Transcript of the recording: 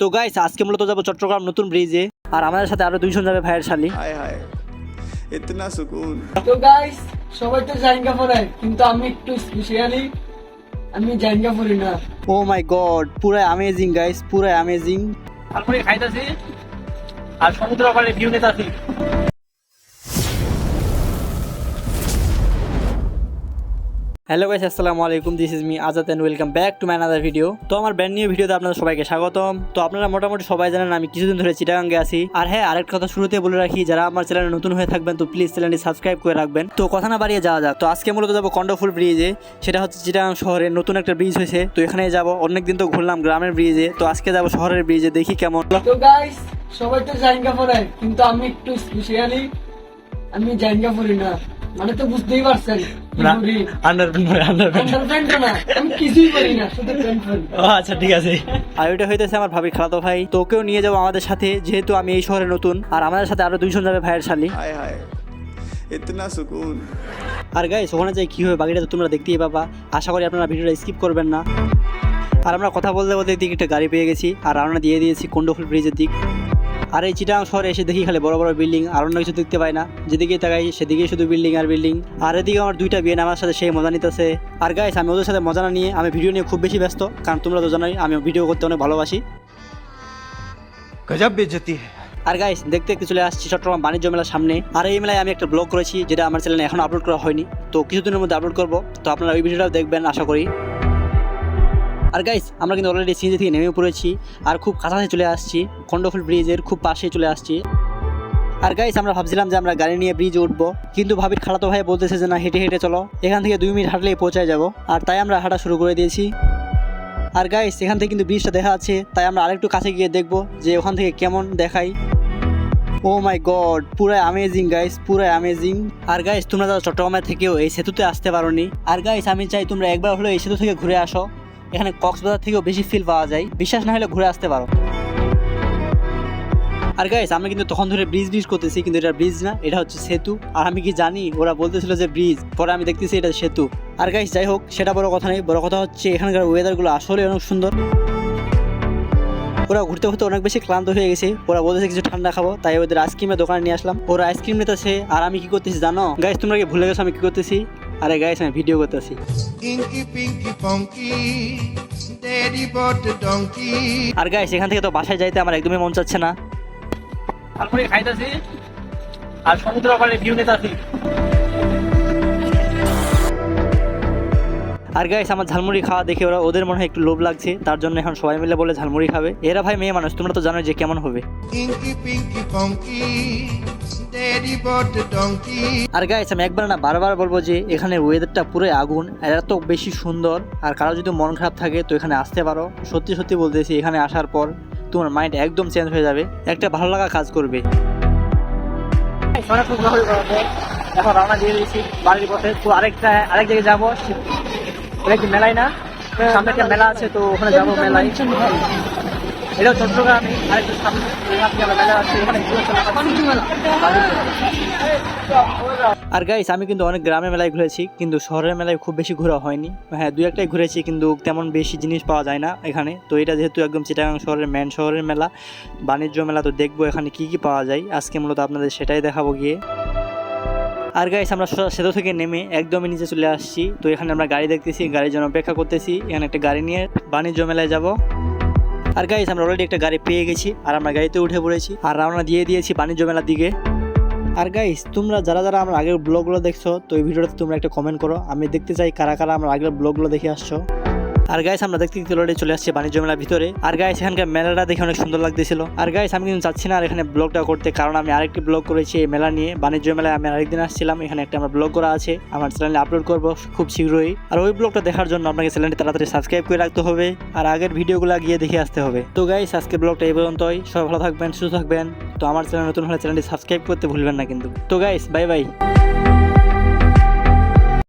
তো গাইস আজকে মূলত যাব চট্টগ্রাম নতুন ব্রিজে আর আমাদের সাথে আরও দুইজন যাবে ভাইয়ের শালি হায় হায় ইতনা সুকুন। তো গাইস সবাই তো জাইঙ্গা পরে কিন্তু আমি একটু স্পেশালি আমি জাইঙ্গা পরি না। ও মাই গড পুরো অ্যামেজিং গাইস পুরো অ্যামেজিং তারপরে খাইতাছি আর সমুদ্র পাড়ে ভিউ নিতাছি। হ্যালো গাইস আসসালামু আলাইকুম। This is me Azad and welcome back to my another video তো আমার ব্র্যান্ড নিউ ভিডিওতে আপনাদের সবাইকে স্বাগতম। তো আপনারা মোটামুটি সবাই জানেন আমি কিছুদিন ধরে চিটাগাঙ্গে আছি। আর হ্যাঁ আরেকটা কথা শুরুতে বলে রাখি, যারা আমার চ্যানেলে নতুন হয়ে থাকবেন, তো প্লিজ চ্যানেলটি সাবস্ক্রাইব করে রাখবেন। তো কথা না বাড়িয়ে যাওয়া যাক। তো আজকে মূলত যাব কন্ডফুল ব্রিজে সেটা হচ্ছে চিটাগাং শহরে নতুন একটা ব্রিজ হয়েছে। তো এখানে যাব। অনেকদিন তো ঘুরলাম গ্রামের ব্রিজে তো আজকে যাব শহরের ব্রিজে দেখি কেমন। তো গাইস সবাই তো জাইঙ্গা কিন্তু আমি একটু স্পেশালি আমি জাইঙ্গা না। মানে তো বুঝতেই পারছেন আচ্ছা ঠিক আছে। আর ওইটা আমার ভাবি ভাই। নিয়ে যাব আমাদের সাথে যেহেতু আমি এই শহরে নতুন আর আমাদের সাথে আরও যাবে ভাইয়ের শালি। আর যাই তোমরা দেখতেই পাবা। আশা করি আপনারা ভিডিওটা স্কিপ করবেন না। আর আমরা কথা বলতে বলতে একটা গাড়ি পেয়ে গেছি আর রওনা দিয়ে দিয়েছি কুন্ডফুল ব্রিজের দিক। আর এই চিটাং শহরে এসে দেখি খালি বড় বড় বিল্ডিং আর অন্য কিছু দেখতে পাই না। যেদিকে তাকাই সেদিকে শুধু বিল্ডিং আর বিল্ডিং। আর এদিকে আমার দুইটা বিয়ে আমার সাথে সেই মজা নিতেছে। আর গাইস আমি ওদের সাথে মজা না নিয়ে আমি ভিডিও নিয়ে খুব বেশি ব্যস্ত কারণ তোমরা তো জানোই আমি ভিডিও করতে অনেক ভালোবাসি। গজব বেজতি আর গাইস দেখতে দেখতে চলে আসছি চট্টগ্রাম বাণিজ্য মেলার সামনে। আর এই মেলায় আমি একটা ব্লগ করেছি যেটা আমার চ্যানেলে এখন আপলোড করা হয়নি। তো কিছুদিনের মধ্যে আপলোড করব। তো আপনারা ওই ভিডিওটাও দেখবেন আশা করি। আর গাইস আমরা কিন্তু অলরেডি সিনজি থেকে নেমে পড়েছি আর খুব কাছাকাছি চলে আসছি খন্ডফুল ব্রিজের খুব পাশে চলে আসছি। আর গাইস আমরা ভাবছিলাম যে আমরা গাড়ি নিয়ে ব্রিজে উঠবো, কিন্তু ভাবির খালাতো ভাই বলতেছে যে না, হেঁটে হেঁটে চলো। এখান থেকে দুই মিনিট হাঁটলেই পৌঁছায় যাব, আর তাই আমরা হাঁটা শুরু করে দিয়েছি। আর গাইস এখান থেকে কিন্তু ব্রিজটা দেখা আছে তাই আমরা আরেকটু কাছে গিয়ে দেখব যে ওখান থেকে কেমন দেখাই ও মাই গড পুরাই অ্যামেজিং গাইস পুরাই অ্যামেজিং আর গাইস তোমরা যারা চট্টগ্রামের থেকেও এই সেতুতে আসতে পারোনি, আর গাইস আমি চাই তোমরা একবার হলেও এই সেতু থেকে ঘুরে আসো। এখানে কক্সবাজার থেকেও বেশি ফিল পাওয়া যায়। বিশ্বাস না হলে ঘুরে আসতে পারো। আর গাইস আমি কিন্তু তখন ধরে ব্রিজ ব্রিজ করতেছি, কিন্তু এটা ব্রিজ না, এটা হচ্ছে সেতু। আর আমি কি জানি, ওরা বলতেছিল যে ব্রিজ পরে আমি দেখতেছি এটা সেতু। আর গাইস যাই হোক, সেটা বড় কথা নেই বড় কথা হচ্ছে এখানকার ওয়েদারগুলো আসলে অনেক সুন্দর। ওরা ঘুরতে ঘুরতে অনেক বেশি ক্লান্ত হয়ে গেছে। ওরা বলতেছে কিছু ঠান্ডা খাব, তাই ওদের আইসক্রিমের দোকানে নিয়ে আসলাম। ওরা আইসক্রিম নিতেছে, আর আমি কি করতেছি জানো? গাইস তোমরা কি ভুলে গেছো আমি কি করতেছি? আরে গাইস আমি ভিডিও করতেছি। আর গাইস এখান থেকে তো বাসায় যাইতে আমার একদমই মন চাচ্ছে না। তারপরে খাইতেছি আর সমুদ্র পাড়ে ভিউ নিতেছি। আর গাইস আমার ঝালমুড়ি খাওয়া দেখে ওরা ওদের মনে হয় একটু লোভ লাগছে তার জন্য এখন সবাই মিলে বলে ঝালমুড়ি খাবে। এরা ভাই মেয়ে মানুষ তোমরা তো জানো যে কেমন হবে. আর গাইস আমি একবার না বারবার বলব যে এখানে ওয়েদারটা পুরো আগুন আর এত বেশি সুন্দর। আর কারও যদি মন খারাপ থাকে তো এখানে আসতে পারো। সত্যি সত্যি বলতেছি এখানে আসার পর তোমার মাইন্ড একদম চেঞ্জ হয়ে যাবে। একটা ভালো লাগা কাজ করবে। এখন রওনা দিয়ে দিয়েছি বাড়ির পথে। তো আরেকটা আরেক জায়গায় যাব এটা কি মেলায় না? সামনে একটা মেলা আছে তো ওখানে যাব মেলায়। এটা চট্টগ্রামে আরেকটা সামনে মেলা আছে আর গাইস আমি কিন্তু অনেক গ্রামের মেলায় ঘুরেছি কিন্তু শহরের মেলায় খুব বেশি ঘোরা হয়নি। হ্যাঁ দু একটাই ঘুরেছি কিন্তু তেমন বেশি জিনিস পাওয়া যায় না এখানে। তো এটা যেহেতু একদম চিটাগাং শহরের মেন শহরের মেলা বাণিজ্য মেলা তো দেখব এখানে কি কি পাওয়া যায়। আজকে মূলত আপনাদের সেটাই দেখাবো গিয়ে। আর গাইস আমরা সেতু থেকে নেমে একদমই নিচে চলে আসছি। তো এখানে আমরা গাড়ি দেখতেছি, গাড়ির জন্য অপেক্ষা করতেছি। এখানে একটা গাড়ি নিয়ে বাণিজ্য মেলায় যাব। আর গাইস আমরা অলরেডি একটা গাড়ি পেয়ে গেছি আর আমরা গাড়িতে উঠে পড়েছি আর রওনা দিয়ে দিয়েছি বাণিজ্য মেলার দিকে। আর গাইস তোমরা যারা যারা আমার আগের ব্লগগুলো দেখছ, তো এই ভিডিওটাতে তোমরা একটা কমেন্ট করো। আমি দেখতে চাই কারা কারা আমার আগের ব্লগগুলো দেখে আসছো। আর গাইস আমরা দেখতে দেখতে চলে আসছি বাণিজ্য মেলার ভিতরে। আর গাইস এখানকার মেলাটা দেখে অনেক সুন্দর লাগতেছিল। আর গাইস আমি কিন্তু চাচ্ছি না আর এখানে ব্লগটা করতে, কারণ আমি আরেকটি ব্লগ করেছি এই মেলা নিয়ে। বাণিজ্য মেলায় আমি আরেকদিন আসছিলাম, এখানে একটা আমার ব্লগ করা আছে। আমার চ্যানেলে আপলোড করব খুব শীঘ্রই। আর ওই ব্লগটা দেখার জন্য আপনাকে চ্যানেলটি তাড়াতাড়ি সাবস্ক্রাইব করে রাখতে হবে। আর আগের ভিডিওগুলো গিয়ে দেখে আসতে হবে। তো গাইস আজকে ব্লগটা এই পর্যন্তই। সবাই ভালো থাকবেন, সুস্থ থাকবেন। তো আমার চ্যানেল নতুন হলে চ্যানেলটি সাবস্ক্রাইব করতে ভুলবেন না কিন্তু। তো গাইস বাই বাই